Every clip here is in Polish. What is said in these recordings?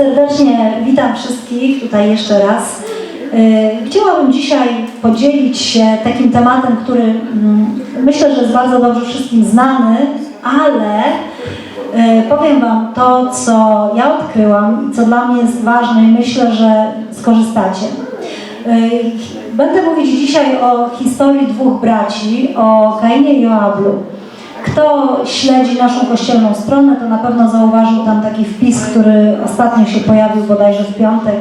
Serdecznie witam wszystkich tutaj jeszcze raz. Yy, Chciałabym dzisiaj podzielić się takim tematem, który mm, myślę, że jest bardzo dobrze wszystkim znany, ale yy, powiem Wam to, co ja odkryłam i co dla mnie jest ważne i myślę, że skorzystacie. Yy, Będę mówić dzisiaj o historii dwóch braci, o Kainie i o Ablu. Kto śledzi naszą kościelną stronę, to na pewno zauważył tam taki wpis, który ostatnio się pojawił bodajże w piątek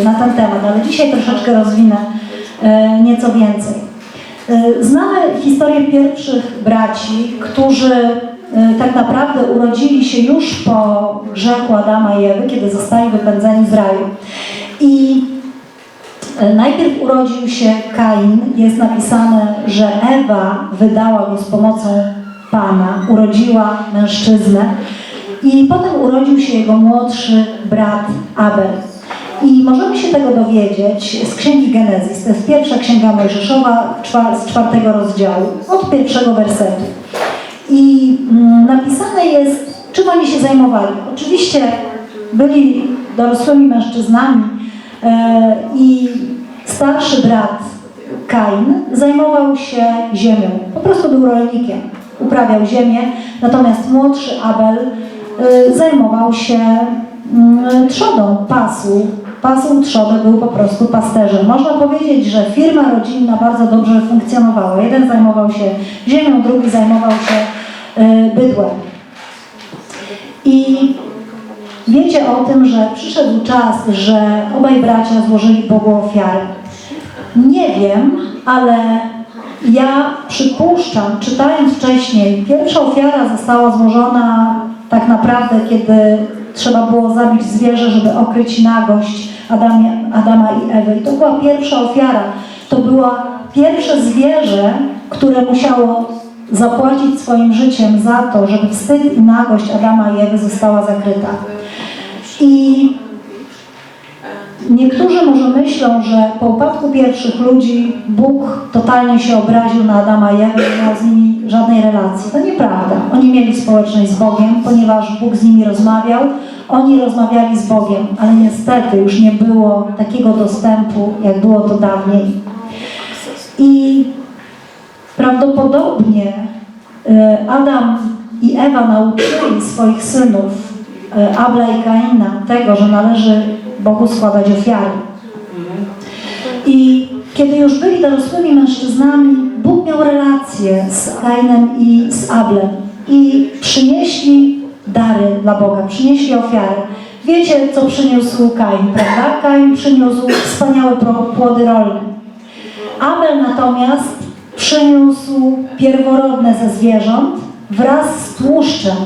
y, na ten temat, ale dzisiaj troszeczkę rozwinę y, nieco więcej. Y, Znamy historię pierwszych braci, którzy tak naprawdę urodzili się już po grzechu Adama i Ewy, kiedy zostali wypędzeni z raju. I Najpierw urodził się Kain, jest napisane, że Ewa wydała go z pomocą Pana, urodziła mężczyznę i potem urodził się jego młodszy brat Abel. I możemy się tego dowiedzieć z Księgi Genezis, to jest pierwsza Księga Mojżeszowa z czwartego rozdziału, od pierwszego wersetu. I mm, napisane jest, czym oni się zajmowali. Oczywiście byli dorosłymi mężczyznami e, i starszy brat Kain zajmował się ziemią. Po prostu był rolnikiem, uprawiał ziemię, natomiast młodszy Abel e, zajmował się mm, trzodą, pasł. Pasł trzodę, był po prostu pasterzem. Można powiedzieć, że firma rodzinna bardzo dobrze funkcjonowała. Jeden zajmował się ziemią, drugi zajmował się e, bydłem. I wiecie o tym, że przyszedł czas, że obaj bracia złożyli Bogu ofiarę. Nie wiem, ale ja przypuszczam, czytając wcześniej, pierwsza ofiara została złożona tak naprawdę, kiedy trzeba było zabić zwierzę, żeby okryć nagość Adamia, Adama i Ewy. I to była pierwsza ofiara. To była pierwsze zwierzę, które musiało zapłacić swoim życiem za to, żeby wstyd i nagość Adama i Ewy została zakryta. I Niektórzy może myślą, że po upadku pierwszych ludzi Bóg totalnie się obraził na Adama i Ewę nie miał z nimi żadnej relacji. To nieprawda. Oni mieli społeczność z Bogiem, ponieważ Bóg z nimi rozmawiał. Oni rozmawiali z Bogiem, ale niestety już nie było takiego dostępu, jak było to dawniej. I prawdopodobnie e, Adam i Ewa nauczyli swoich synów, e, Abla i Kaina, tego, że należy Bogu składać ofiary. I kiedy już byli dorosłymi mężczyznami, Bóg miał relację z Kainem i z Ablem i przynieśli dary dla Boga, przynieśli ofiary. Wiecie, co przyniósł Kain, prawda? Kain przyniósł wspaniałe płody rolne. Abel natomiast przyniósł pierworodne ze zwierząt wraz z tłuszczem.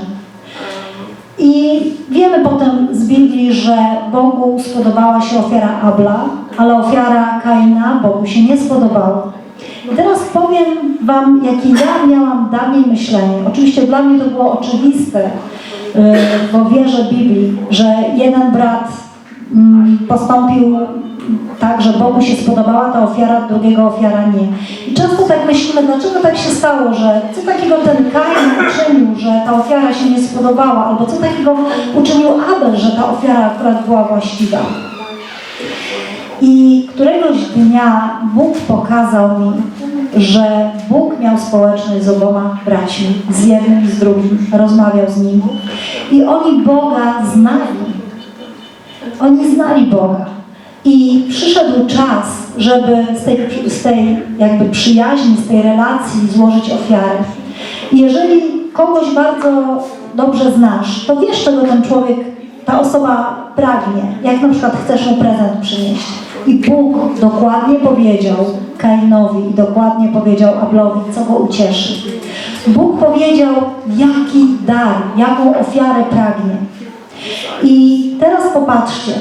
I wiemy potem z Biblii, że Bogu spodobała się ofiara Abla, ale ofiara Kaina Bogu się nie spodobała. I teraz powiem Wam, jakie ja miałam dawniej myślenie. Oczywiście dla mnie to było oczywiste, yy, bo wierzę Biblii, że jeden brat mm, postąpił tak, że Bogu się spodobała ta ofiara, drugiego ofiara nie. I często tak myślimy, dlaczego tak się stało, że co takiego ten Kain uczynił, że ta ofiara się nie spodobała, albo co takiego uczynił Abel, że ta ofiara akurat była właściwa. I któregoś dnia Bóg pokazał mi, że Bóg miał społeczność z oboma braćmi, z jednym i z drugim, rozmawiał z nimi. I oni Boga znali. Oni znali Boga. I przyszedł czas, żeby z tej, z tej jakby przyjaźni, z tej relacji złożyć ofiarę. Jeżeli kogoś bardzo dobrze znasz, to wiesz, czego ten człowiek, ta osoba pragnie. Jak na przykład chcesz mu prezent przynieść. I Bóg dokładnie powiedział Kainowi i dokładnie powiedział Ablowi, co go ucieszy. Bóg powiedział, jaki dar, jaką ofiarę pragnie. I teraz popatrzcie,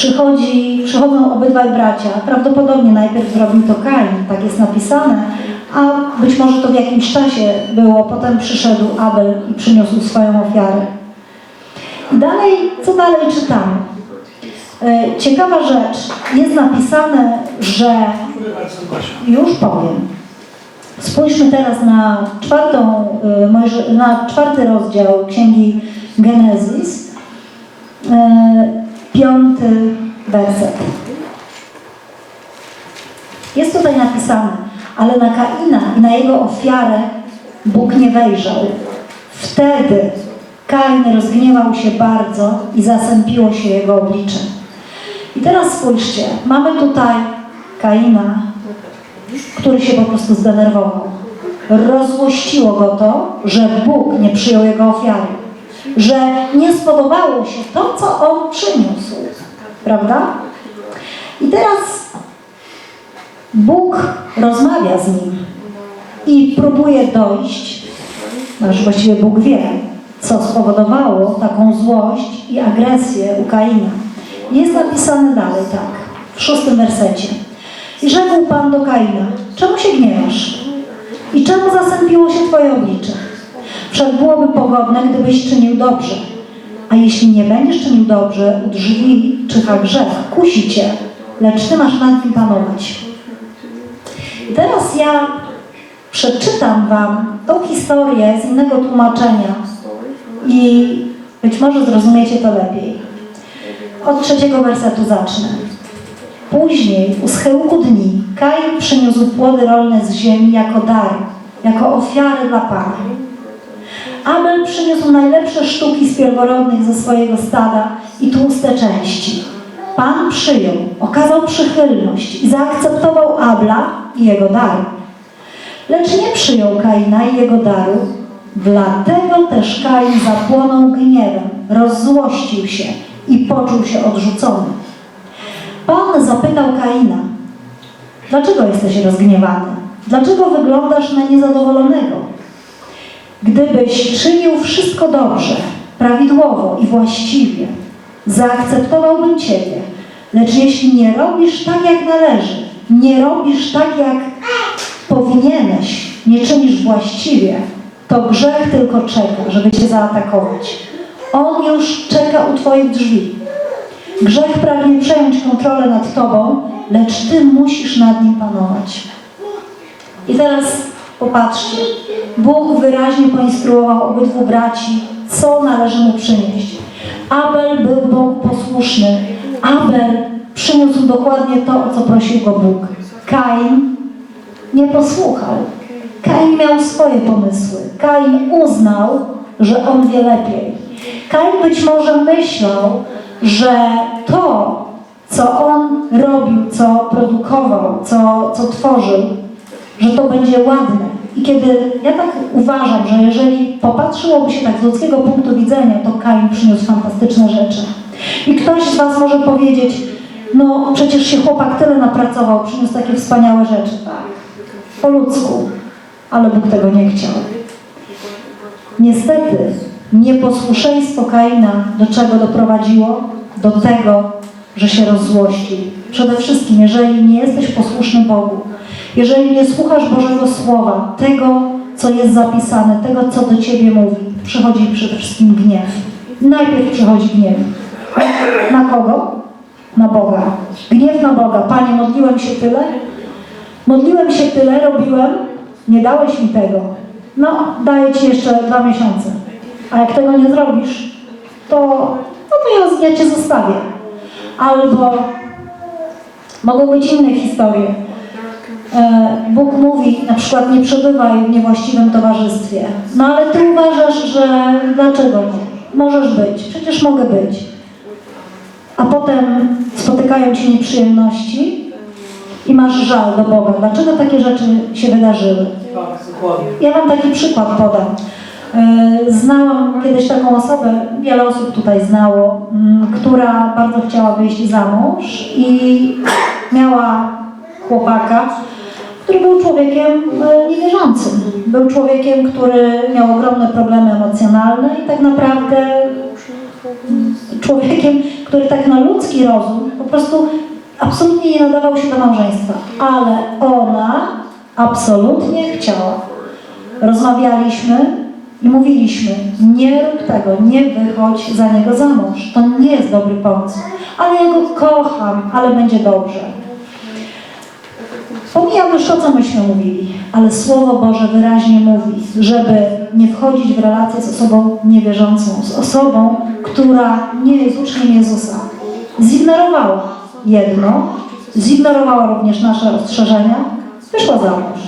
przychodzi, przychodzą obydwaj bracia. Prawdopodobnie najpierw zrobił to Kain, tak jest napisane, a być może to w jakimś czasie było. Potem przyszedł Abel i przyniósł swoją ofiarę. I dalej, co dalej czytamy? E, Ciekawa rzecz, jest napisane, że już powiem. Spójrzmy teraz na, czwartą, Mojże- na czwarty rozdział Księgi Genezis. Piąty werset. Jest tutaj napisane, ale na Kaina i na jego ofiarę Bóg nie wejrzał. Wtedy Kain rozgniewał się bardzo i zasępiło się jego oblicze. I teraz spójrzcie, mamy tutaj Kaina, który się po prostu zdenerwował. Rozłościło go to, że Bóg nie przyjął jego ofiary, że nie spodobało się to, co on przyniósł. Prawda? I teraz Bóg rozmawia z nim i próbuje dojść, znaczy właściwie Bóg wie, co spowodowało taką złość i agresję u Kaina. Jest napisane dalej tak, w szóstym wersecie. I rzekł Pan do Kaina, czemu się gniewasz? I czemu zasępiło się Twoje oblicze? Wszak byłoby pogodne, gdybyś czynił dobrze. A jeśli nie będziesz czynił dobrze, u drzwi czyha grzech, kusi Cię, lecz Ty masz nad nim panować. I teraz ja przeczytam Wam tą historię z innego tłumaczenia i być może zrozumiecie to lepiej. Od trzeciego wersetu zacznę. Później, u schyłku dni, Kain przyniósł płody rolne z ziemi jako dar, jako ofiarę dla Pana. Abel przyniósł najlepsze sztuki z pierworodnych ze swojego stada i tłuste części. Pan przyjął, okazał przychylność i zaakceptował Abla i jego dar. Lecz nie przyjął Kaina i jego daru, dlatego też Kain zapłonął gniewem, rozzłościł się i poczuł się odrzucony. Pan zapytał Kaina, dlaczego jesteś rozgniewany? Dlaczego wyglądasz na niezadowolonego? Gdybyś czynił wszystko dobrze, prawidłowo i właściwie, zaakceptowałbym Ciebie. Lecz jeśli nie robisz tak, jak należy, nie robisz tak, jak powinieneś, nie czynisz właściwie, to grzech tylko czeka, żeby Cię zaatakować. On już czeka u Twoich drzwi. Grzech pragnie przejąć kontrolę nad Tobą, lecz Ty musisz nad nim panować. I teraz popatrzcie. Bóg wyraźnie poinstruował obydwu braci, co należy mu przynieść. Abel był Bogu posłuszny. Abel przyniósł dokładnie to, o co prosił go Bóg. Kain nie posłuchał. Kain miał swoje pomysły. Kain uznał, że on wie lepiej. Kain być może myślał, że to, co on robił, co produkował, co, co tworzył, że to będzie ładne. I kiedy ja tak uważam, że jeżeli popatrzyłoby się tak z ludzkiego punktu widzenia, to Kain przyniósł fantastyczne rzeczy. I ktoś z Was może powiedzieć, no przecież się chłopak tyle napracował, przyniósł takie wspaniałe rzeczy. Tak, po ludzku, ale Bóg tego nie chciał. Niestety, nieposłuszeństwo Kaina do czego doprowadziło? Do tego, że się rozzłościł. Przede wszystkim, jeżeli nie jesteś posłuszny Bogu, jeżeli nie słuchasz Bożego Słowa, tego, co jest zapisane, tego, co do Ciebie mówi, przychodzi przede wszystkim gniew. Najpierw przychodzi gniew. Na kogo? Na Boga. Gniew na Boga. Panie, modliłem się tyle, modliłem się tyle, robiłem, nie dałeś mi tego. No, daję Ci jeszcze dwa miesiące. A jak tego nie zrobisz, to, no to ja, ja Cię zostawię. Albo mogą być inne historie. E, Bóg mówi na przykład nie przebywaj w niewłaściwym towarzystwie. No ale ty uważasz, że dlaczego nie? Możesz być, przecież mogę być. A potem spotykają cię nieprzyjemności i masz żal do Boga. Dlaczego takie rzeczy się wydarzyły? Ja wam taki przykład podam. E, Znałam kiedyś taką osobę, wiele osób tutaj znało, m, która bardzo chciała wyjść za mąż i miała chłopaka, który był człowiekiem e, niewierzącym. Był człowiekiem, który miał ogromne problemy emocjonalne i tak naprawdę człowiekiem, który tak na ludzki rozum po prostu absolutnie nie nadawał się do małżeństwa. Ale ona absolutnie chciała. Rozmawialiśmy i mówiliśmy, nie rób tego, nie wychodź za niego za mąż. To nie jest dobry pomysł. Ale ja go kocham, ale będzie dobrze. Pomijam już to, co myśmy mówili, ale Słowo Boże wyraźnie mówi, żeby nie wchodzić w relację z osobą niewierzącą, z osobą, która nie jest uczniem Jezusa. Zignorowała jedno, zignorowała również nasze ostrzeżenia, wyszła za mąż.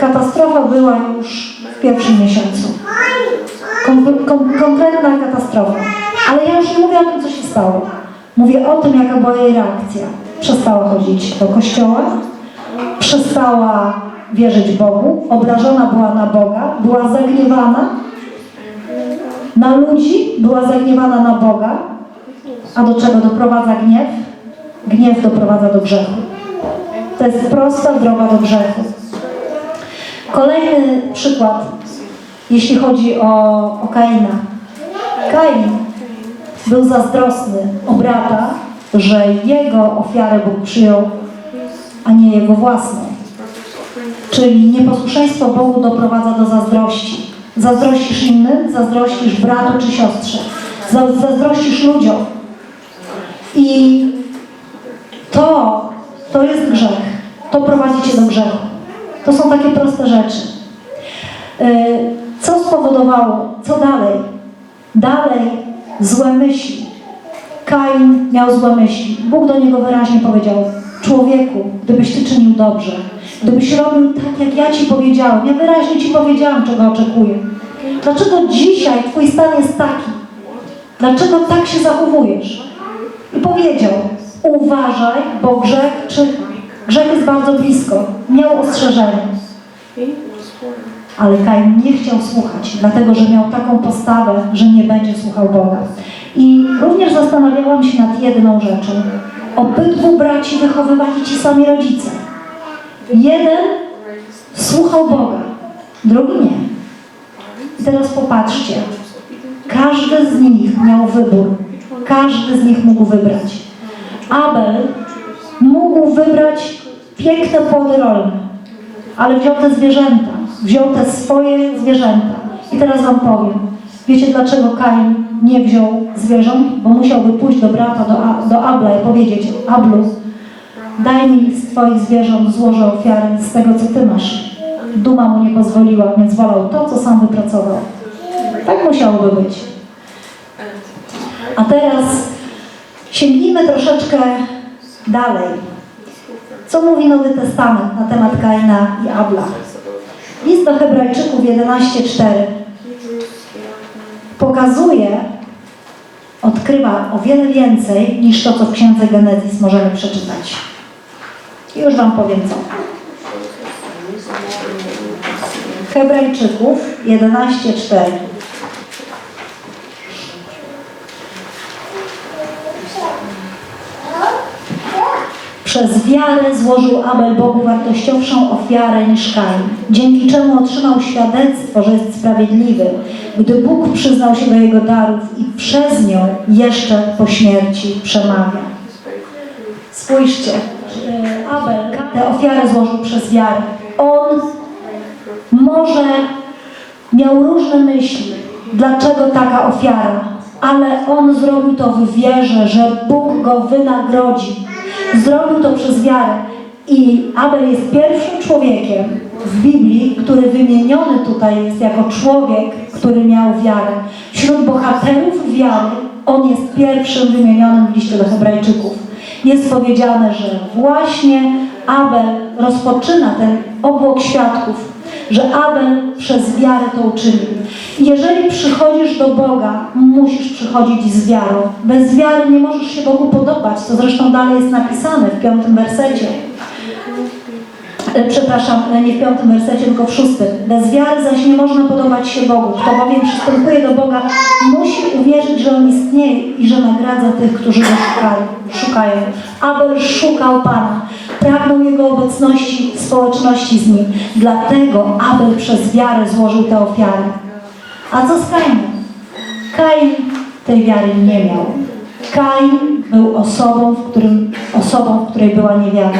Katastrofa była już w pierwszym miesiącu. Kon- kon- konkretna katastrofa. Ale ja już nie mówię o tym, co się stało. Mówię o tym, jaka była jej reakcja. Przestała chodzić do kościoła, przestała wierzyć Bogu, obrażona była na Boga, była zagniewana na ludzi, była zagniewana na Boga. A do czego doprowadza gniew? Gniew doprowadza do grzechu. To jest prosta droga do grzechu. Kolejny przykład, jeśli chodzi o, o Kaina. Kain był zazdrosny o brata, że jego ofiarę Bóg przyjął, a nie jego własną. Czyli nieposłuszeństwo Bogu doprowadza do zazdrości. Zazdrościsz innym, zazdrościsz bratu czy siostrze. Za- Zazdrościsz ludziom. I to, to jest grzech. To prowadzi cię do grzechu. To są takie proste rzeczy. Yy, Co spowodowało? Co dalej? Dalej złe myśli. Kain miał złe myśli. Bóg do niego wyraźnie powiedział: Człowieku, gdybyś ty czynił dobrze, gdybyś robił tak, jak ja ci powiedziałem, ja wyraźnie ci powiedziałam, czego oczekuję. Dlaczego dzisiaj twój stan jest taki? Dlaczego tak się zachowujesz? I powiedział: Uważaj, bo grzech czyha. Grzech jest bardzo blisko. Miał ostrzeżenie. Ale Kain nie chciał słuchać, dlatego że miał taką postawę, że nie będzie słuchał Boga. I również zastanawiałam się nad jedną rzeczą. Obydwu braci wychowywali ci sami rodzice. Jeden słuchał Boga, drugi nie. I teraz popatrzcie. Każdy z nich miał wybór. Każdy z nich mógł wybrać. Abel mógł wybrać piękne płody rolne, ale wziął te zwierzęta, wziął te swoje zwierzęta. I teraz wam powiem, wiecie dlaczego Kain nie wziął zwierząt? Bo musiałby pójść do brata, do, do Abla i powiedzieć, Ablu, daj mi z twoich zwierząt, złożę ofiarę z tego, co ty masz. Duma mu nie pozwoliła, więc wolał to, co sam wypracował. Tak musiałoby być. A teraz sięgnijmy troszeczkę dalej. Co mówi Nowy Testament na temat Kaina i Abla? List do Hebrajczyków 11:4 pokazuje, odkrywa o wiele więcej niż to, co w Księdze Genezis możemy przeczytać. I już Wam powiem co. Hebrajczyków 11:4 Przez wiarę złożył Abel Bogu wartościowszą ofiarę niż Kain, dzięki czemu otrzymał świadectwo, że jest sprawiedliwy, gdy Bóg przyznał się do jego darów i przez nią jeszcze po śmierci przemawia. Spójrzcie, e, Abel tę ofiarę złożył przez wiarę. On może miał różne myśli, dlaczego taka ofiara, ale on zrobił to w wierze, że Bóg go wynagrodzi. Zrobił to przez wiarę. I Abel jest pierwszym człowiekiem w Biblii, który wymieniony tutaj jest jako człowiek, który miał wiarę. Wśród bohaterów wiary on jest pierwszym wymienionym w liście do Hebrajczyków. Jest powiedziane, że właśnie Abel rozpoczyna ten obłok świadków, że Abel przez wiarę to uczynił. Jeżeli przychodzisz do Boga, musisz przychodzić z wiarą. Bez wiary nie możesz się Bogu podobać, co zresztą dalej jest napisane w piątym wersecie. Przepraszam, e, nie w piątym wersecie, tylko w szóstym. Bez wiary zaś nie można podobać się Bogu. Kto bowiem przystępuje do Boga, musi uwierzyć, że On istnieje i że nagradza tych, którzy Go szukają. szukają. Abel szukał Pana. Pragnął Jego obecności, społeczności z Nim. Dlatego Abel przez wiarę złożył tę ofiarę. A co z Kainem? Kain tej wiary nie miał. Kain był osobą, w, którym, osobą, w której była niewiara.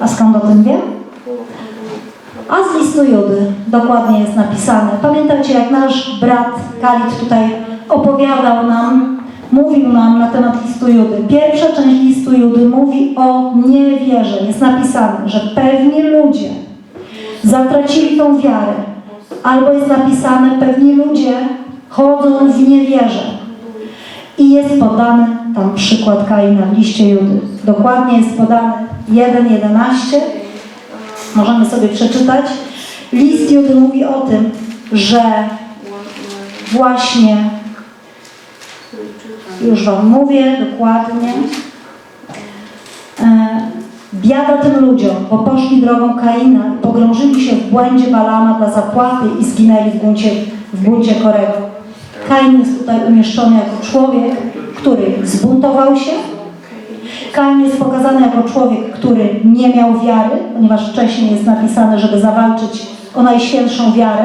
A skąd o tym wiem? A z listu Judy dokładnie jest napisane. Pamiętacie, jak nasz brat Kalit tutaj opowiadał nam, mówił nam na temat listu Judy. Pierwsza część listu Judy mówi o niewierze. Jest napisane, że pewni ludzie zatracili tą wiarę. Albo jest napisane, pewni ludzie chodzą w niewierze. I jest podany tam przykład Kaina w liście Judy. Dokładnie jest podany 1.11. Możemy sobie przeczytać. List Judy mówi o tym, że właśnie, już Wam mówię dokładnie, e, biada tym ludziom, bo poszli drogą Kaina pogrążyli się w błędzie Balama dla zapłaty i zginęli w buncie, w buncie Korego. Kain jest tutaj umieszczony jako człowiek, który zbuntował się. Kain jest pokazany jako człowiek, który nie miał wiary, ponieważ wcześniej jest napisane, żeby zawalczyć o najświętszą wiarę.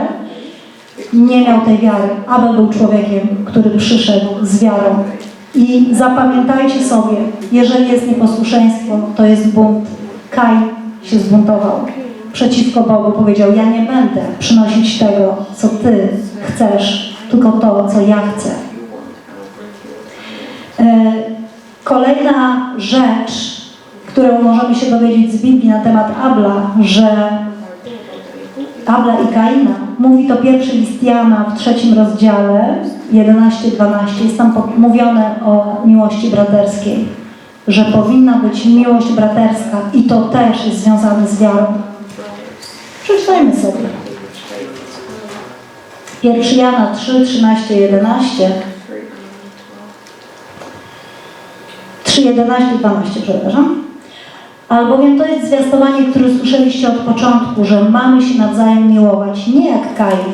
Nie miał tej wiary. Abel był człowiekiem, który przyszedł z wiarą. I zapamiętajcie sobie, jeżeli jest nieposłuszeństwo, to jest bunt. Kain się zbuntował przeciwko Bogu. Powiedział, ja nie będę przynosić tego, co Ty chcesz, tylko to, co ja chcę. Kolejna rzecz, którą możemy się dowiedzieć z Biblii na temat Abla, że Abla i Kaina, mówi to pierwszy list Jana w trzecim rozdziale, 11-12, jest tam mówione o miłości braterskiej, że powinna być miłość braterska i to też jest związane z wiarą. Przeczytajmy sobie. 1 Jana 3, 13, 11. 3, 11, 12, przepraszam. Albowiem to jest zwiastowanie, które słyszeliście od początku, że mamy się nawzajem miłować, nie jak Kain,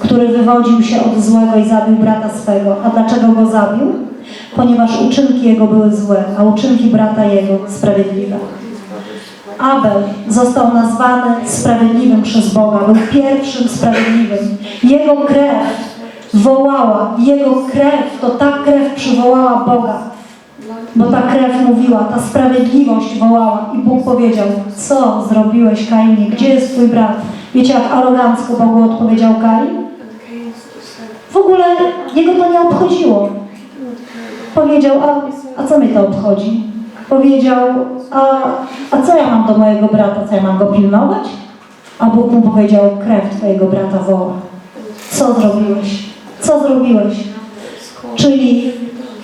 który wywodził się od złego i zabił brata swego. A dlaczego go zabił? Ponieważ uczynki jego były złe, a uczynki brata jego sprawiedliwe. Abel został nazwany sprawiedliwym przez Boga, był pierwszym sprawiedliwym. Jego krew wołała, jego krew, to ta krew przywołała Boga. Bo ta krew mówiła, ta sprawiedliwość wołała i Bóg powiedział, co zrobiłeś Kainie, gdzie jest twój brat? Wiecie jak arogancko Bogu odpowiedział Kain? W ogóle jego to nie obchodziło. Powiedział, a, a co mnie to obchodzi? Powiedział, a, a co ja mam do mojego brata, co ja mam go pilnować? A Bóg mu powiedział, krew twojego brata woła. Co zrobiłeś? Co zrobiłeś? Czyli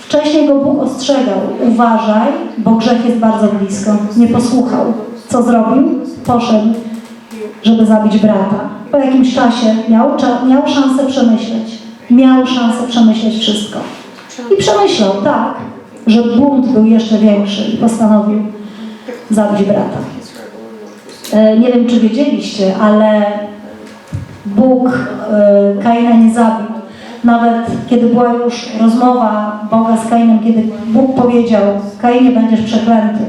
wcześniej go Bóg ostrzegał, uważaj, bo grzech jest bardzo blisko. Nie posłuchał. Co zrobił? Poszedł, żeby zabić brata. Po jakimś czasie miał, miał szansę przemyśleć. Miał szansę przemyśleć wszystko. I przemyślał tak, że bunt był jeszcze większy i postanowił zabić brata. E, Nie wiem, czy wiedzieliście, ale Bóg e, Kaina nie zabił. Nawet kiedy była już rozmowa Boga z Kainem, kiedy Bóg powiedział, Kainie będziesz przeklęty.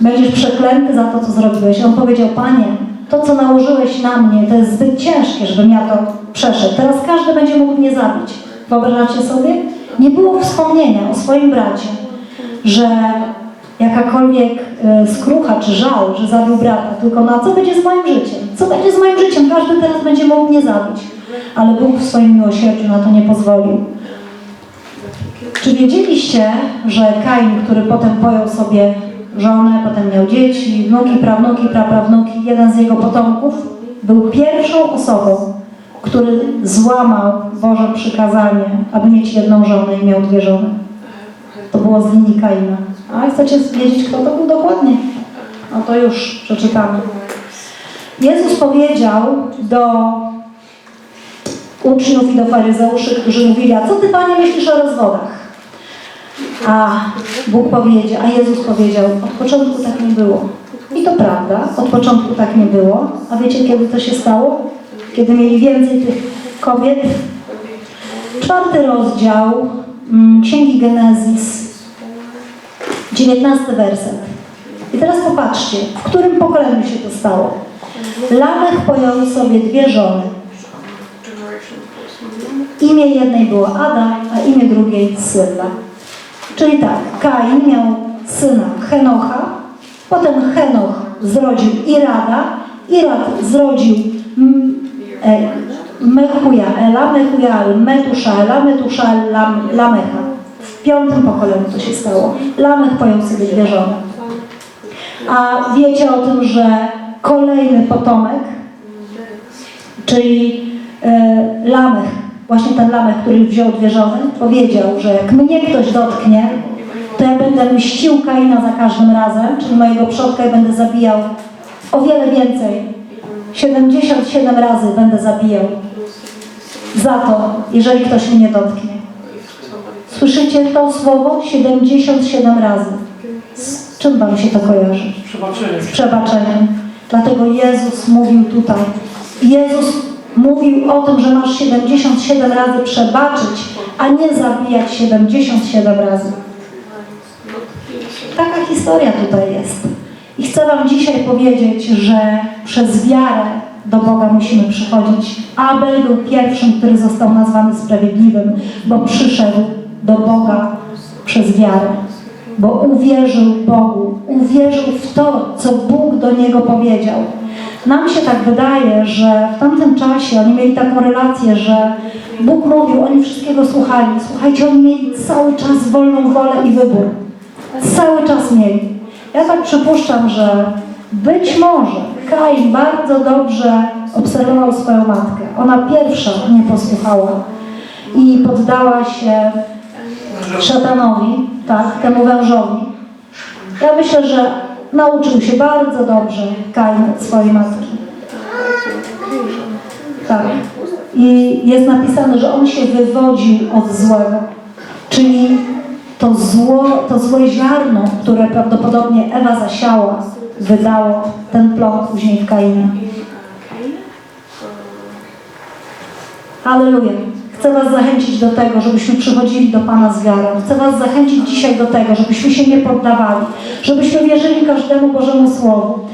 Będziesz przeklęty za to, co zrobiłeś. On powiedział, Panie, to, co nałożyłeś na mnie, to jest zbyt ciężkie, żebym ja to przeszedł. Teraz każdy będzie mógł mnie zabić. Wyobrażacie sobie? Nie było wspomnienia o swoim bracie, że jakakolwiek e, skrucha czy żal, że zabił brata, tylko na co będzie z moim życiem? Co będzie z moim życiem? Każdy teraz będzie mógł mnie zabić. Ale Bóg w swoim miłosierdziu na to nie pozwolił. Czy wiedzieliście, że Kain, który potem pojął sobie żonę, potem miał dzieci, wnuki, prawnuki, praprawnuki, jeden z jego potomków, był pierwszą osobą, który złamał Boże przykazanie, aby mieć jedną żonę i miał dwie żony. To było z linii Kaina. A chcecie wiedzieć, kto to był dokładnie? No to już przeczytamy. Jezus powiedział do uczniów i do faryzeuszy, którzy mówili, a co Ty, Panie, myślisz o rozwodach? A Bóg powiedział, a Jezus powiedział, od początku tak nie było. I to prawda, od początku tak nie było. A wiecie, kiedy to się stało? Kiedy mieli więcej tych kobiet? Czwarty rozdział mm, Księgi Genezis, dziewiętnasty werset. I teraz popatrzcie, w którym pokoleniu się to stało. Lamech pojął sobie dwie żony. Imię jednej było Ada, a imię drugiej Sylla. Czyli tak, Kain miał syna Henocha, potem Henoch zrodził Irada, Irad zrodził e, Mechujaela, Mechujael Metuszaela, Metuszael Lam, Lamecha. piątym pokoleniu to się stało. Lamech pojął sobie dwie żony. A wiecie o tym, że kolejny potomek, czyli e, Lamech, właśnie ten Lamech, który wziął dwie żony, powiedział, że jak mnie ktoś dotknie, to ja będę mścił Kaina za każdym razem, czyli mojego przodka i będę zabijał o wiele więcej. 77 razy będę zabijał za to, jeżeli ktoś mnie dotknie. Słyszycie to słowo? 77 razy. Z czym Wam się to kojarzy? Przebaczenie. z przebaczeniem. Dlatego Jezus mówił tutaj. Jezus mówił o tym, że masz 77 razy przebaczyć, a nie zabijać 77 razy. Taka historia tutaj jest. I chcę Wam dzisiaj powiedzieć, że przez wiarę do Boga musimy przychodzić. Abel był pierwszym, który został nazwany sprawiedliwym, bo przyszedł do Boga przez wiarę. Bo uwierzył Bogu, uwierzył w to, co Bóg do niego powiedział. Nam się tak wydaje, że w tamtym czasie oni mieli taką relację, że Bóg mówił, oni wszystkiego słuchali. Słuchajcie, oni mieli cały czas wolną wolę i wybór. Cały czas mieli. Ja tak przypuszczam, że być może Kain bardzo dobrze obserwował swoją matkę. Ona pierwsza nie posłuchała i poddała się szatanowi, tak, temu wężowi. Ja myślę, że nauczył się bardzo dobrze Kain od swojej matki. Tak. I jest napisane, że on się wywodził od złego. Czyli to zło, to złe ziarno, które prawdopodobnie Ewa zasiała, wydało ten plon później w Kainie. Halleluja. Chcę Was zachęcić do tego, żebyśmy przychodzili do Pana z wiarą. Chcę Was zachęcić dzisiaj do tego, żebyśmy się nie poddawali, żebyśmy wierzyli każdemu Bożemu Słowu.